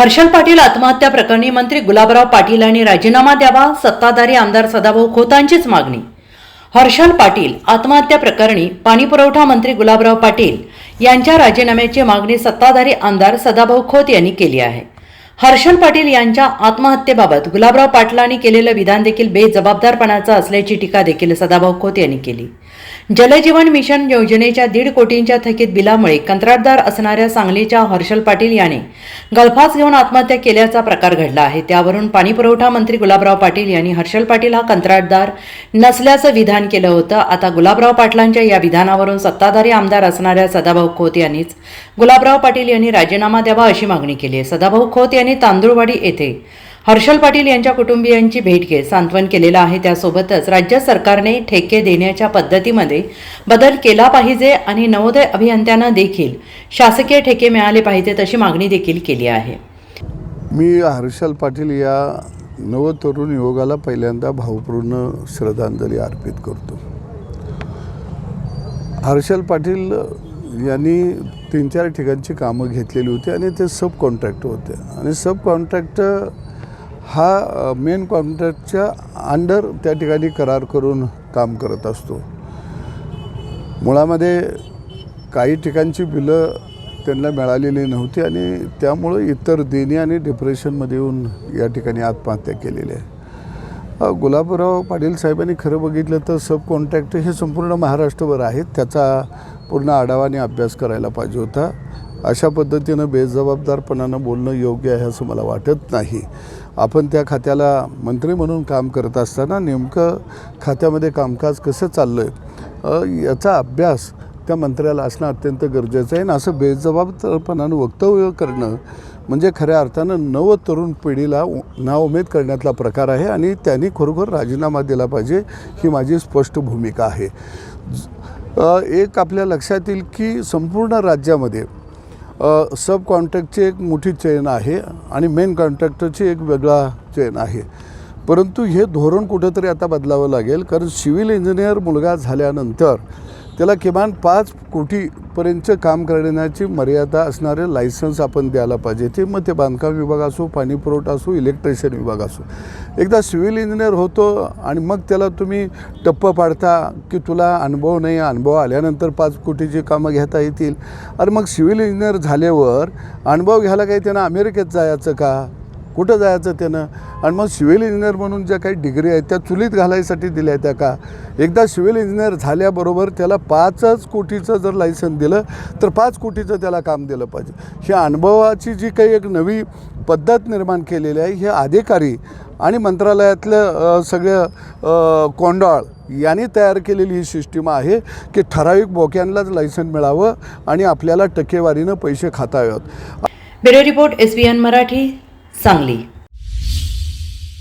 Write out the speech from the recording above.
हर्षल पाटील आत्महत्या प्रकरणी मंत्री गुलाबराव पाटील यांनी राजीनामा द्यावा सत्ताधारी आमदार सदाभाऊ खोतांचीच मागणी. हर्षल पाटील आत्महत्या प्रकरणी पाणीपुरवठा मंत्री गुलाबराव पाटील यांच्या राजीनाम्याची मागणी सत्ताधारी आमदार सदाभाऊ खोत यांनी केली आहे. हर्षल पाटील यांच्या आत्महत्येबाबत गुलाबराव पाटलांनी केलेलं विधान देखील बेजबाबदारपणाचं असल्याची टीका देखील सदाभाऊ खोत यांनी केली. जलजीवन मिशन योजनेच्या दीड कोटींच्या थकीत बिलामुळे कंत्राटदार असणाऱ्या सांगलीच्या हर्षल पाटील याने गळफास घेऊन आत्महत्या केल्याचा प्रकार घडला आहे. त्यावरून पाणीपुरवठा मंत्री गुलाबराव पाटील यांनी हर्षल पाटील हा कंत्राटदार नसल्याचं विधान केलं होतं. आता गुलाबराव पाटलांच्या या विधानावरून सत्ताधारी आमदार असणाऱ्या सदाभाऊ खोत यांनीच गुलाबराव पाटील यांनी राजीनामा द्यावा अशी मागणी केली आहे. सदाभाऊ खोत यांनी तांदूळवाडी येथे हर्षल पाटील यांच्या कुटुंबियांची भेट घेत सांत्वन केलेलं आहे. त्यासोबतच राज्य सरकारने ठेके देण्याच्या पद्धतीमध्ये बदल केला पाहिजे आणि नवोदय अभियंत्यांना देखील शासकीय ठेके मिळाले पाहिजेत अशी मागणी देखील केली आहे. मी हर्षल पाटील या नवतरुण युवकाला पहिल्यांदा भावपूर्ण श्रद्धांजली अर्पित करतो. हर्षल पाटील यांनी तीन चार ठिकाणची कामं घेतलेली होती आणि ते सब कॉन्ट्रॅक्टर होते. आणि सब कॉन्ट्रॅक्टर हा मेन कॉन्ट्रॅक्टच्या अंडर त्या ठिकाणी करार करून काम करत असतो. मुळामध्ये काही ठिकाणची बिलं त्यांना मिळालेली नव्हती आणि त्यामुळं इतर देणी आणि डिप्रेशनमध्ये येऊन या ठिकाणी आत्महत्या केलेली आहे. गुलाबराव पाटील साहेबांनी खरं बघितलं तर सब कॉन्ट्रॅक्ट हे संपूर्ण महाराष्ट्रभर आहेत. त्याचा पूर्ण आढावा आणि अभ्यास करायला पाहिजे होता. अशा पद्धतीनं बेजबाबदारपणानं बोलणं योग्य आहे असं मला वाटत नाही. आपण त्या खात्याला मंत्री म्हणून काम करत असताना नेमकं खात्यामध्ये कामकाज कसं चाललं आहे याचा अभ्यास त्या मंत्र्याला असणं अत्यंत गरजेचं आहे आणि असं बेजबाबदारपणानं वक्तव्य करणं म्हणजे खऱ्या अर्थानं नव तरुण पिढीला नाउमेद करण्यातला प्रकार आहे आणि त्यांनी खरोखर राजीनामा दिला पाहिजे ही माझी स्पष्ट भूमिका आहे. एक आपल्या लक्षात येईल की संपूर्ण राज्यामध्ये सब कॉन्ट्रॅक्टची एक मोठी चेन आहे आणि मेन कॉन्ट्रॅक्टरची एक वेगळा चेन आहे. परंतु हे धोरण कुठंतरी आता बदलावं लागेल कारण सिव्हिल इंजिनियर मुलगा झाल्यानंतर त्याला किमान पाच कोटीपर्यंतचं काम करण्याची मर्यादा असणारे लायसन्स आपण द्यायला पाहिजे. ते मग ते बांधकाम विभाग असो पाणी पुरवठा असो इलेक्ट्रिशियन विभाग असो. एकदा सिव्हिल इंजिनियर होतो आणि मग त्याला तुम्ही टप्प पाडता की तुला अनुभव नाही अनुभव आल्यानंतर पाच कोटीची कामं घेता येतील. अरे मग सिव्हिल इंजिनियर झाल्यावर अनुभव घ्यायला काही त्यांना अमेरिकेत जायचं का? कुठं जायचं त्यानं? आणि मग सिव्हिल इंजिनियर म्हणून ज्या काही डिग्री आहेत त्या चुलीत घालायसाठी दिल्या त्या का? एकदा सिव्हिल इंजिनियर झाल्याबरोबर त्याला पाचच कोटीचं जर लायसन दिलं तर पाच कोटीचं त्याला काम दिलं पाहिजे. ही अनुभवाची जी काही एक नवी पद्धत निर्माण केलेली आहे हे अधिकारी आणि मंत्रालयातलं सगळं कोंडाळ यांनी तयार केलेली ही सिस्टीम आहे की ठराविक बोक्यांनाच लायसन मिळावं आणि आपल्याला टक्केवारीनं पैसे खाता येत bureau report S Marathi. Sangli